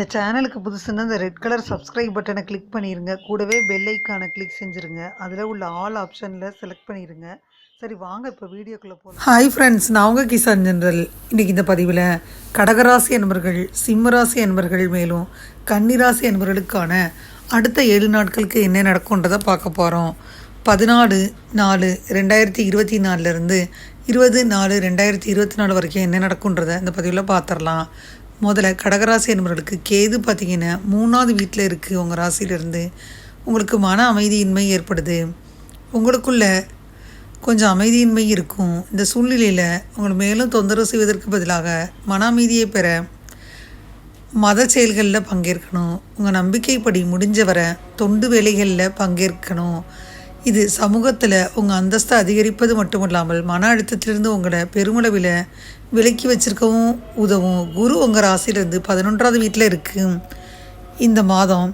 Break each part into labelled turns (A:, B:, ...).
A: இந்த சேனலுக்கு புதுசுன்னா இந்த ரெட் கலர் சப்ஸ்கிரைப் பட்டனை கிளிக் பண்ணிடுங்க கூடவே பெல் ஐக்கானை கிளிக் செஞ்சுருங்க. அதில் உள்ள ஆல் ஆப்ஷனில் செலக்ட் பண்ணிடுங்க சரி வாங்க இப்போ வீடியோக்குள்ளே போகலாம் ஹாய் ஃப்ரெண்ட்ஸ் நான் உங்கள் கிசான் ஜென்ரல். இன்றைக்கி இந்த பதிவில் கடகராசி என்பர்கள் சிம்மராசி என்பர்கள் மேலும் கன்னிராசி என்பவர்களுக்கான அடுத்த ஏழு நாட்களுக்கு என்ன நடக்கும்ன்றதை பார்க்க போகிறோம் பதினாலு நாலு ரெண்டாயிரத்தி இருபத்தி நாலுலேருந்து இருபது நாலு ரெண்டாயிரத்தி இருபத்தி நாலு வரைக்கும் என்ன நடக்குன்றதை இந்த பதிவில் பார்த்துடலாம் முதல்ல கடகராசி என்பவர்களுக்கு கேது பார்த்தீங்கன்னா மூணாவது வீட்டில் இருக்குது உங்கள் ராசியிலிருந்து. உங்களுக்கு மன அமைதியின்மை ஏற்படுது. உங்களுக்குள்ள கொஞ்சம் அமைதியின்மை இருக்கும். இந்த சூழ்நிலையில் உங்களை மேலும் தொந்தரவு செய்வதற்கு பதிலாக மன அமைதியை பெற மத செயல்களில் பங்கேற்கணும். உங்கள் நம்பிக்கைப்படி முடிஞ்ச வரை தொண்டு வேலைகளில் பங்கேற்கணும். இது சமூகத்தில் உங்கள் அந்தஸ்தை அதிகரிப்பது மட்டும் இல்லாமல் மன அழுத்தத்திலிருந்து உங்களை பெருமளவில் விலக்கி வச்சிருக்கவும் உதவும். குரு உங்கள் ராசியிலேருந்து பதினொன்றாவது வீட்டில் இருக்குது இந்த மாதம்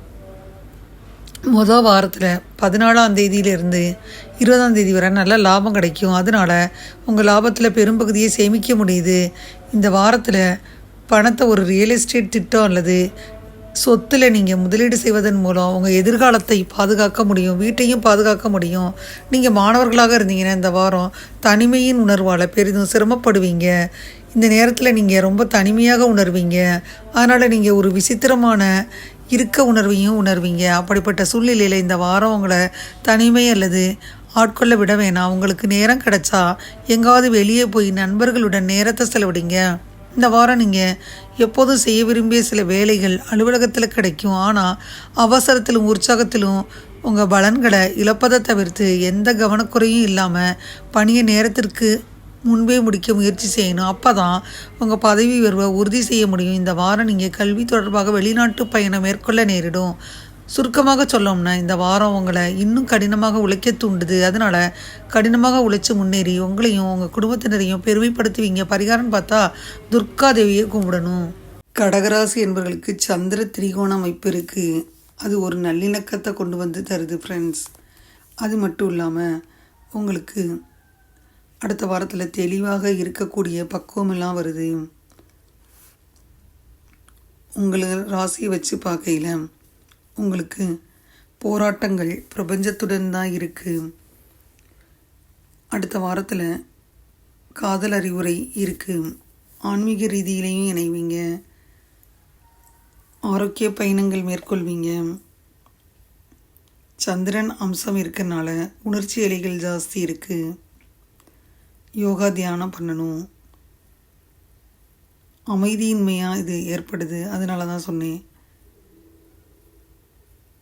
A: மொதல் வாரத்தில் பதினாலாம் தேதியிலிருந்து இருபதாம் தேதி வரை நல்ல லாபம் கிடைக்கும். அதனால் உங்கள் லாபத்தில் பெரும்பகுதியை சேமிக்க முடியுது. இந்த வாரத்தில் பணத்தை ஒரு ரியல் எஸ்டேட் திட்டம் அல்லது சொத்தில் நீங்கள் முதலீடு செய்வதன் மூலம் உங்கள் எதிர்காலத்தை பாதுகாக்க முடியும் வீட்டையும் பாதுகாக்க முடியும். நீங்கள் மாணவர்களாக இருந்தீங்கன்னா இந்த வாரம் தனிமையின் உணர்வால் பெரிதும் சிரமப்படுவீங்க. இந்த நேரத்தில் நீங்கள் ரொம்ப தனிமையாக உணர்வீங்க. அதனால் நீங்கள் ஒரு விசித்திரமான இருக்க உணர்வையும் உணர்வீங்க. அப்படிப்பட்ட சூழ்நிலையில் இந்த வாரம் உங்களை தனிமை அல்லது ஆட்கொள்ள விட வேணாம். உங்களுக்கு நேரம் கிடைச்சா எங்காவது வெளியே போய் நண்பர்களுடன் நேரத்தை செலவிடுங்க. இந்த வாரம் நீங்கள் எப்போதும் செய்ய விரும்பிய சில வேலைகள் அலுவலகத்தில் கிடைக்கும். ஆனால் அவசரத்திலும் உற்சாகத்திலும் உங்கள் பலன்களை இழப்பதை தவிர்த்து எந்த கவனக்குறையும் இல்லாமல் பணியை நேரத்திற்கு முன்பே முடிக்க முயற்சி செய்யணும். அப்போ தான் உங்கள் பதவி உயர்வை உறுதி செய்ய முடியும். இந்த வாரம் நீங்கள் கல்வி தொடர்பாக வெளிநாட்டு பயணம் மேற்கொள்ள நேரிடும். சுருக்கமாக சொல்லோம்னா இந்த வாரம் உங்களை இன்னும் கடினமாக உழைக்க தூண்டுது. அதனால் கடினமாக உழைச்சி முன்னேறி உங்களையும் உங்கள் குடும்பத்தினரையும் பெருமைப்படுத்துவீங்க. பரிகாரம் பார்த்தா துர்கா தேவியை கும்பிடணும். கடகராசி என்பவர்களுக்கு சந்திர திரிகோண அமைப்பு இருக்குது அது ஒரு நல்லிணக்கத்தை கொண்டு வந்து தருது ஃப்ரெண்ட்ஸ் அது மட்டும் இல்லாமல் உங்களுக்கு அடுத்த வாரத்தில் தெளிவாக இருக்கக்கூடிய பக்குவமெல்லாம் வருது. உங்களை ராசியை வச்சு பார்க்கையில் உங்களுக்கு போராட்டங்கள் பிரபஞ்சத்துடன் தான் இருக்குது அடுத்த வாரத்தில் காதல் அறிவுரை இருக்குது ஆன்மீக ரீதியிலையும் இணைவீங்க. ஆரோக்கிய பயணங்கள் மேற்கொள்வீங்க. சந்திரன் அம்சம் இருக்கனால உணர்ச்சி அலைகள் ஜாஸ்தி இருக்குது யோகா தியானம் பண்ணணும். அமைதியின்மையாக இது ஏற்படுது. அதனால தான் சொன்னேன்.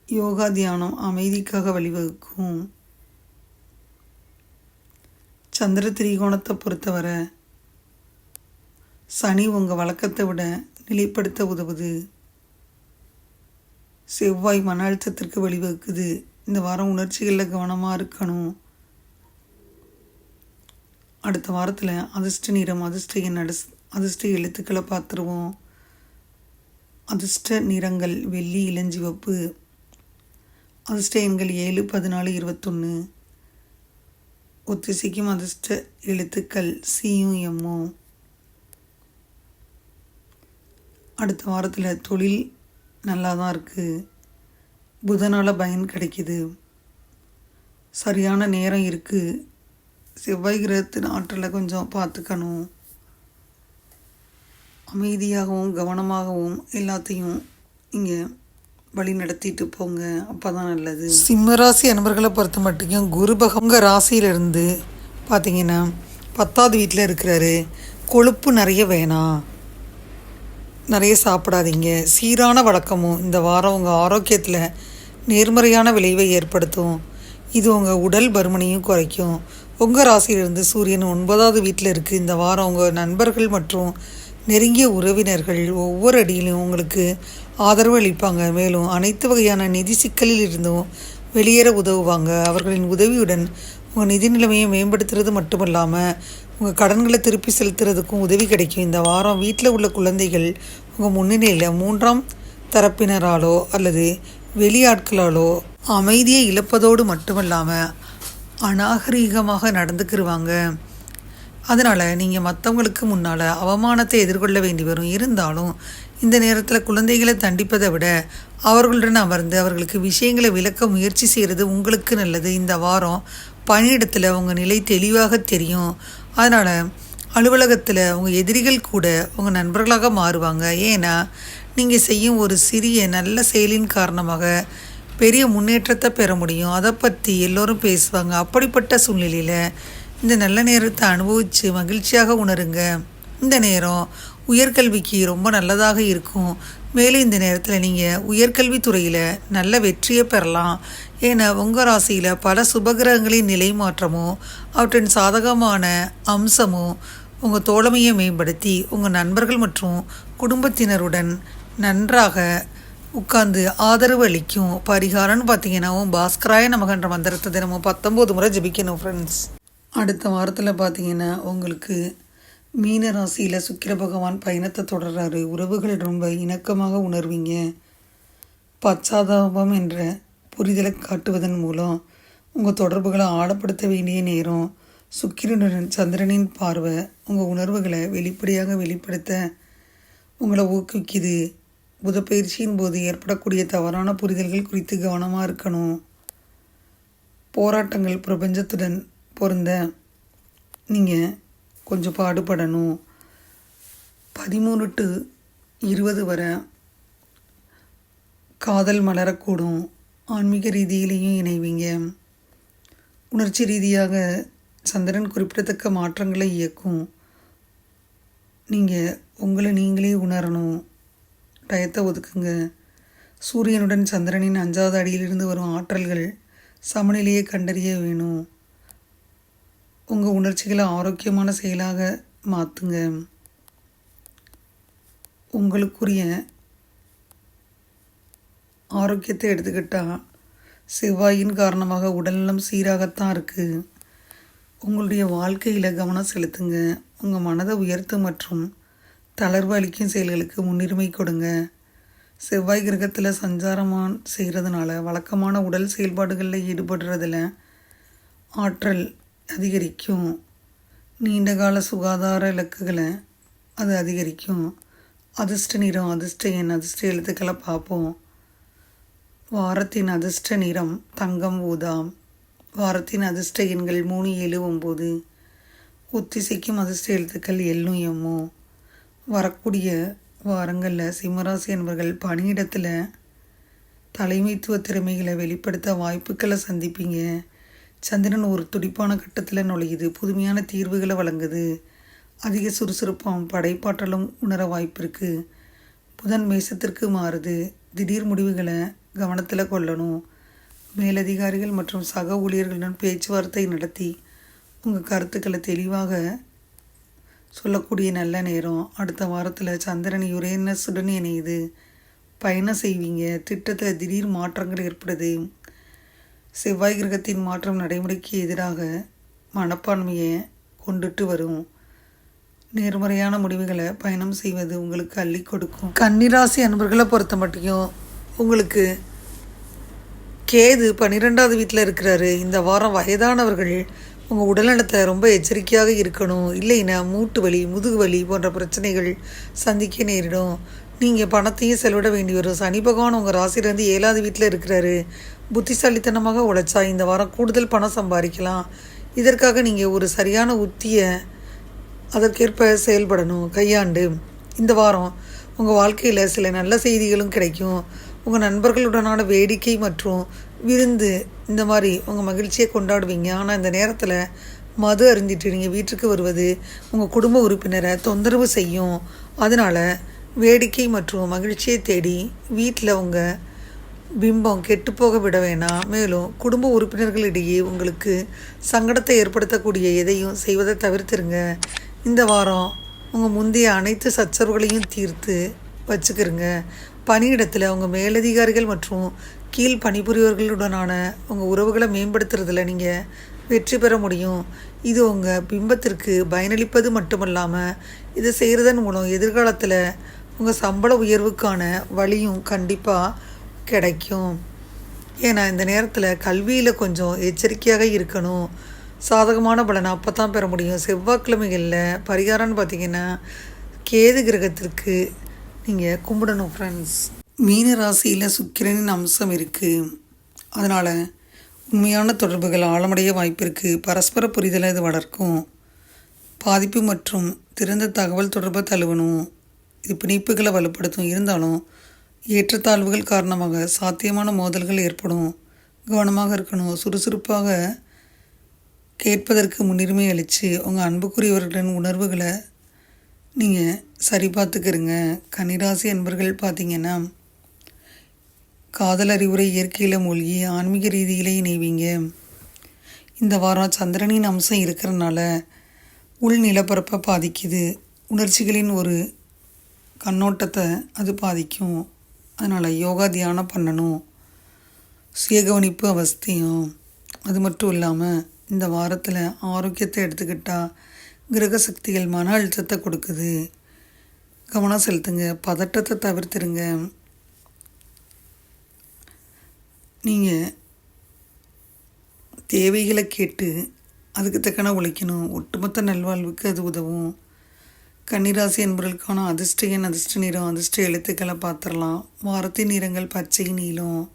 A: யோகா தியானம் அமைதிக்காக வழிவகுக்கும். சந்திர திரிகோணத்தை பொறுத்தவரை சனி உங்கள் வழக்கத்தை விட நிலைப்படுத்த உதவுது. செவ்வாய் மன அழுத்தத்திற்கு வழிவகுக்குது. இந்த வாரம் உணர்ச்சிகளில் கவனமாக இருக்கணும். அடுத்த வாரத்தில் அதிர்ஷ்ட நிறம் அதிர்ஷ்ட எண் அடிஸ் அதிர்ஷ்ட எழுத்துக்களை பார்த்துருவோம். அதிர்ஷ்ட நிறங்கள் வெள்ளி இளஞ்சிவப்பு அதிர்ஷ்ட எண்கள் ஏழு பதினாலு இருபத்தொன்று ஒத்திசைக்கும் அதிர்ஷ்ட எழுத்துக்கள் சியும் எம்மும் அடுத்த வாரத்தில் தொழில் நல்லா தான் இருக்குது புதனால் பயன் கிடைக்கிது. சரியான நேரம் இருக்குது செவ்வாய் கிரகத்தின் ஆற்றலை கொஞ்சம் பார்த்துக்கணும். அமைதியாகவும் கவனமாகவும் எல்லாத்தையும் இங்கே வழி நடத்திட்டு போங்க. அப்போ தான் நல்லது. சிம்மராசி அன்பர்களை பொறுத்த மட்டும் குரு பகவங்க ராசியிலிருந்து பார்த்தீங்கன்னா பத்தாவது வீட்டில் இருக்கிறாரு. கொழுப்பு நிறைய வேணாம் நிறைய சாப்பிடாதீங்க. சீரான வழக்கமும் இந்த வாரம் உங்கள் ஆரோக்கியத்தில் நேர்மறையான விளைவை ஏற்படுத்தும். இது உங்கள் உடல் பருமனையும் குறைக்கும். உங்கள் ராசியிலிருந்து சூரியன் ஒன்பதாவது வீட்டில் இருக்குது இந்த வாரம் உங்கள் நண்பர்கள் மற்றும் நெருங்கிய உறவினர்கள் ஒவ்வொரு அடியிலும் உங்களுக்கு ஆதரவு அளிப்பாங்க. மேலும் அனைத்து வகையான நிதி சிக்கலில் இருந்தும் வெளியேற உதவுவாங்க. அவர்களின் உதவியுடன் உங்கள் நிதி நிலைமையை மேம்படுத்துறது மட்டுமல்லாமல் உங்கள் கடன்களை திருப்பி செலுத்துறதுக்கும் உதவி கிடைக்கும். இந்த வாரம் வீட்டில் உள்ள குழந்தைகள் உங்கள் முன்னிலையில் மூன்றாம் தரப்பினராலோ அல்லது வெளியாட்களாலோ அமைதியை இழப்பதோடு மட்டுமல்லாமல் அநாகரீகமாக நடந்துக்கிருவாங்க. அதனால் நீங்கள் மற்றவங்களுக்கு முன்னால் அவமானத்தை எதிர்கொள்ள வேண்டி வரும். இருந்தாலும் இந்த நேரத்தில் குழந்தைகளை தண்டிப்பதை விட அவர்களுடன் அமர்ந்து அவர்களுக்கு விஷயங்களை விளக்க முயற்சி செய்கிறது உங்களுக்கு நல்லது. இந்த வாரம் பணியிடத்தில் உங்கள் நிலை தெளிவாக தெரியும். அதனால் அலுவலகத்தில் உங்கள் எதிரிகள் கூட உங்கள் நண்பர்களாக மாறுவாங்க. ஏன்னா நீங்கள் செய்யும் ஒரு சிறிய நல்ல செயலின் காரணமாக பெரிய முன்னேற்றத்தை பெற முடியும். அதை பற்றி எல்லோரும் பேசுவாங்க. அப்படிப்பட்ட சூழ்நிலையில் இந்த நல்ல நேரத்தை அனுபவித்து மகிழ்ச்சியாக உணருங்க. இந்த நேரம் உயர்கல்விக்கு ரொம்ப நல்லதாக இருக்கும். மேலும் இந்த நேரத்தில் நீங்கள் உயர்கல்வித்துறையில் நல்ல வெற்றியை பெறலாம். ஏன்னா உங்கள் ராசியில் பல சுபகிரகங்களின் நிலை மாற்றமும் அவற்றின் சாதகமான அம்சமும் உங்கள் தோழமையை மேம்படுத்தி உங்கள் நண்பர்கள் மற்றும் குடும்பத்தினருடன் நன்றாக உட்கார்ந்து ஆதரவு அளிக்கும் பரிகாரம்னு பார்த்தீங்கன்னா பாஸ்கராய நமகன்ற மந்திரத்தை தினமும் பத்தொம்போது முறை ஜபிக்கணும் ஃப்ரெண்ட்ஸ் அடுத்த வாரத்தில் பார்த்தீங்கன்னா உங்களுக்கு மீன ராசியில் சுக்கிர பகவான் பயணத்தை தொடர்றாரு. உறவுகள் ரொம்ப இணக்கமாக உணர்வீங்க. பச்சாதாபம் என்ற புரிதலை காட்டுவதன் மூலம் உங்கள் தொடர்புகளை ஆழப்படுத்த வேண்டிய நேரம். சுக்கிரனுடன் சந்திரனின் பார்வை உங்கள் உணர்வுகளை வெளிப்படையாக வெளிப்படுத்த உங்களை ஊக்குவிக்குது. புதப்பயிற்சியின் போது ஏற்படக்கூடிய தவறான புரிதல்கள் குறித்து கவனமாக இருக்கணும். போராட்டங்கள் பிரபஞ்சத்துடன் பிறந்த நீங்கள் கொஞ்சம் பாடுபடணும். பதிமூணு டு இருபது வரை காதல் மலரக்கூடும். ஆன்மீக ரீதியிலையும் இணைவீங்க. உணர்ச்சி ரீதியாக சந்திரன் குறிப்பிடத்தக்க மாற்றங்களை இயக்கும். நீங்கள் உங்களை நீங்களே உணரணும். டயத்தை ஒதுக்குங்க. சூரியனுடன் சந்திரனின் அஞ்சாவது அடியிலிருந்து வரும் ஆற்றல்கள் சமநிலையை கண்டறிய வேணும். உங்கள் உணர்ச்சிகளை ஆரோக்கியமான செயலாக மாற்றுங்க உங்களுக்குரிய ஆரோக்கியத்தை எடுத்துக்கிட்டால் செவ்வாயின் காரணமாக உடல்நலம் சீராகத்தான் இருக்குது உங்களுடைய வாழ்க்கையில் கவனம் செலுத்துங்க. உங்கள் மனதை உயர்த்து மற்றும் தளர்வு அளிக்கும் செயல்களுக்கு முன்னுரிமை கொடுங்க. செவ்வாய் கிரகத்தில் சஞ்சாரமாக செய்கிறதுனால வழக்கமான உடல் செயல்பாடுகளில் ஈடுபடுறதில் ஆற்றல் அதிகரிக்கும். நீண்டகால சுகாதார இலக்குகளை அது அதிகரிக்கும். அதிர்ஷ்ட நிறம் அதிர்ஷ்ட எண் அதிர்ஷ்ட எழுத்துக்களை பார்ப்போம் வாரத்தின் அதிர்ஷ்ட நிறம் தங்கம் ஊதாம். வாரத்தின் அதிர்ஷ்ட எண்கள் மூணு ஏழு ஒம்பது ஒத்திசைக்கும் அதிர்ஷ்ட எழுத்துக்கள் எல்லும் எம்மோ. வரக்கூடிய வாரங்களில் சிம்மராசி என்பவர்கள் பணியிடத்தில் தலைமைத்துவ திறமைகளை வெளிப்படுத்த வாய்ப்புகளை சந்திப்பீங்க. சந்திரன் ஒரு துடிப்பான கட்டத்தில் நுழையுது. புதுமையான தீர்வுகளை வழங்குது. அதிக சுறுசுறுப்பும் படைப்பாற்றலும் உணர வாய்ப்பு இருக்குது புதன் மேசத்திற்கு மாறுது. திடீர் முடிவுகளை கவனத்தில் கொள்ளணும். மேலதிகாரிகள் மற்றும் சக ஊழியர்களுடன் பேச்சுவார்த்தை நடத்தி உங்கள் கருத்துக்களை தெளிவாக சொல்லக்கூடிய நல்ல நேரம். அடுத்த வாரத்தில் சந்திரன் யுரேனஸுடன் இணையுது. பயணம் செய்வீங்க. திட்டத்தில் திடீர் மாற்றங்கள் ஏற்படுது. செவ்வாய் கிரகத்தின் மாற்றம் நடைமுறைக்கு எதிராக மனப்பான்மையை கொண்டுட்டு வரும். நேர்மறையான முடிவுகளை பயணம் செய்வது உங்களுக்கு அள்ளி கொடுக்கும். கன்னிராசி அன்பர்களை பொறுத்த மட்டும் உங்களுக்கு கேது பன்னிரெண்டாவது வீட்டில் இருக்கிறாரு. இந்த வாரம் வயதானவர்கள் உங்கள் உடல்நலத்தை ரொம்ப எச்சரிக்கையாக இருக்கணும். இல்லைன்னா மூட்டு வலி முதுகு வலி போன்ற பிரச்சனைகள் சந்திக்க நேரிடும். நீங்கள் பணத்தையும் செலவிட வேண்டி வரும். சனி பகவான் உங்கள் ராசிலேருந்து ஏழாவது வீட்டில் இருக்கிறாரு. புத்திசாலித்தனமாக உழைச்சா இந்த வாரம் கூடுதல் பணம் சம்பாதிக்கலாம். இதற்காக நீங்கள் ஒரு சரியான உத்தியை அதற்கேற்ப செயல்படணும். கையாண்டு. இந்த வாரம் உங்கள் வாழ்க்கையில் சில நல்ல செய்திகளும் கிடைக்கும். உங்கள் நண்பர்களுடனான வேடிக்கை மற்றும் விருந்து இந்த மாதிரி உங்கள் மகிழ்ச்சியை கொண்டாடுவீங்க. ஆனால் இந்த நேரத்தில் மது அருந்திட்டு நீங்கள் வீட்டுக்கு வருவது உங்கள் குடும்ப உறுப்பினரை தொந்தரவு செய்யும். அதனால் வேடிக்கை மற்றும் மகிழ்ச்சியை தேடி வீட்டில் உங்கள் பிம்பம் கெட்டுப்போக விட வேணாம் மேலும் குடும்ப உறுப்பினர்களிடையே உங்களுக்கு சங்கடத்தை ஏற்படுத்தக்கூடிய எதையும் செய்வதை தவிர்த்துருங்க. இந்த வாரம் உங்கள் முந்தைய அனைத்து சச்சரவுகளையும் தீர்த்து வச்சுக்கிறங்க பணியிடத்தில் உங்கள் மேலதிகாரிகள் மற்றும் கீழ் பணிபுரியவர்களுடனான உங்கள் உறவுகளை மேம்படுத்துறதுல நீங்கள் வெற்றி பெற முடியும். இது உங்கள் பிம்பத்திற்கு பயனளிப்பது மட்டுமல்லாமல் இதை செய்கிறதன் மூலம் எதிர்காலத்தில் உங்கள் சம்பள உயர்வுக்கான வழியும் கண்டிப்பாக கிடைக்கும். ஏன்னா இந்த நேரத்தில் கல்வியில் கொஞ்சம் எச்சரிக்கையாக இருக்கணும். சாதகமான பலனை அப்போ தான் பெற முடியும். செவ்வாய்க்கிழமைகளில் பரிகாரம்னு பார்த்தீங்கன்னா கேது கிரகத்திற்கு நீங்கள் கும்பிடணும் ஃப்ரெண்ட்ஸ் மீன ராசியில் சுக்கிரனின் அம்சம் இருக்குது அதனால் உண்மையான தொடர்புகள் ஆழமடைய வாய்ப்பு இருக்குது பரஸ்பர புரிதலை இது வளர்க்கும். பாதிப்பு மற்றும் திறந்த தகவல் தொடர்பை தழுவணும். இது பிணைப்புகளை வலுப்படுத்தும். இருந்தாலும் ஏற்றத்தாழ்வுகள் காரணமாக சாத்தியமான மோதல்கள் ஏற்படும். கவனமாக இருக்கணும். சுறுசுறுப்பாக கேட்பதற்கு முன்னுரிமை அளித்து உங்கள் அன்புக்குரியவர்களின் உணர்வுகளை நீங்கள் சரி பார்த்துக்கிறங்க கன்னிராசி அன்பர்கள் பார்த்தீங்கன்னா காதல் அறிவுரை இயற்கையில் மூழ்கி ஆன்மீக ரீதியிலே இணைவீங்க. இந்த வாரம் சந்திரனின் அம்சம் இருக்கிறனால உள் நிலப்பரப்பை பாதிக்குது. உணர்ச்சிகளின் ஒரு கண்ணோட்டத்தை அது பாதிக்கும். அதனால் யோகா தியானம் பண்ணணும். சுயகவனிப்பு அவசியம். அது மட்டும் இல்லாமல் இந்த வாரத்தில் ஆரோக்கியத்தை எடுத்துக்கிட்டால் கிரக சக்திகள் மன அழுத்தத்தை கொடுக்குது. கவனம் செலுத்துங்க. பதட்டத்தை தவிர்த்துருங்க. நீங்கள் தேவைகளை கேட்டு அதுக்கு தக்கன உழைக்கணும். ஒட்டுமொத்த நல்வாழ்வுக்கு அது உதவும். கன்னிராசி என்பவர்களுக்கான அதிர்ஷ்ட எண் அதிர்ஷ்ட நிறம் அதிர்ஷ்ட எழுத்துக்களை பார்த்துடலாம். வாரத்தின் நிறங்கள் பச்சை நீளம்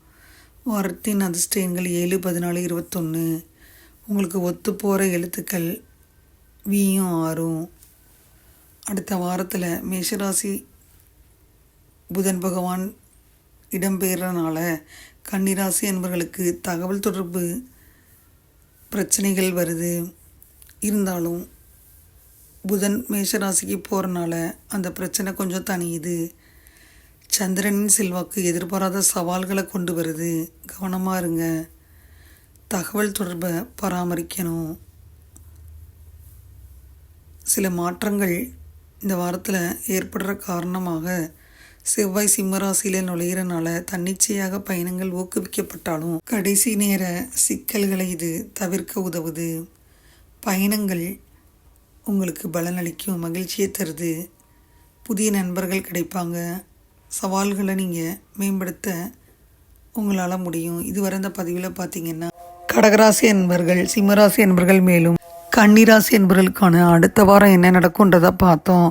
A: வாரத்தின் அதிர்ஷ்ட எண்கள் ஏழு பதினாலு இருபத்தொன்று உங்களுக்கு ஒத்து போகிற எழுத்துக்கள் வியும் ஆறும். அடுத்த வாரத்தில் மேஷராசி புதன் பகவான் இடம்பெயர்றனால கன்னிராசி என்பவர்களுக்கு தகவல் தொடர்பு பிரச்சனைகள் வருது. இருந்தாலும் புதன் மேஷராசிக்கு போகிறனால அந்த பிரச்சனை கொஞ்சம் தனியுது சந்திரனின் செல்வாக்கு எதிர்பாராத சவால்களை கொண்டு வருது. கவனமாக இருங்க. தகவல் தொடர்பை பராமரிக்கணும். சில மாற்றங்கள் இந்த வாரத்தில் ஏற்படுற காரணமாக செவ்வாய் சிம்மராசியில் நுழையிறனால தன்னிச்சையாக பயணங்கள் ஊக்குவிக்கப்பட்டாலும் கடைசி நேர சிக்கல்களை இது தவிர்க்க உதவுது. பயணங்கள் உங்களுக்கு பலனளிக்கும் மகிழ்ச்சியை தருது. புதிய நண்பர்கள் கிடைப்பாங்க. சவால்களை நீங்கள் மேம்படுத்த உங்களால் முடியும். இதுவரை இந்த பதிவில் பார்த்தீங்கன்னா கடகராசி என்பர்கள் சிம்மராசி என்பர்கள் மேலும் கன்னிராசி என்பவர்களுக்கான அடுத்த வாரம் என்ன நடக்கும்ன்றதை பார்த்தோம்.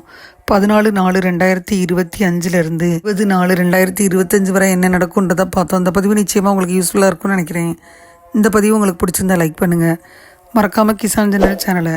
A: பதினாலு நாலு ரெண்டாயிரத்தி இருபத்தி அஞ்சுலேருந்து இருபது நாலு ரெண்டாயிரத்தி இருபத்தஞ்சு வரை என்ன நடக்கும்ன்றதை பார்த்தோம். அந்த பதிவு நிச்சயமாக உங்களுக்கு யூஸ்ஃபுல்லாக இருக்கும்னு நினைக்கிறேன். இந்த பதிவு உங்களுக்கு பிடிச்சிருந்தா லைக் பண்ணுங்கள் மறக்காமல் கிசான் ஜெனரல் சேனலை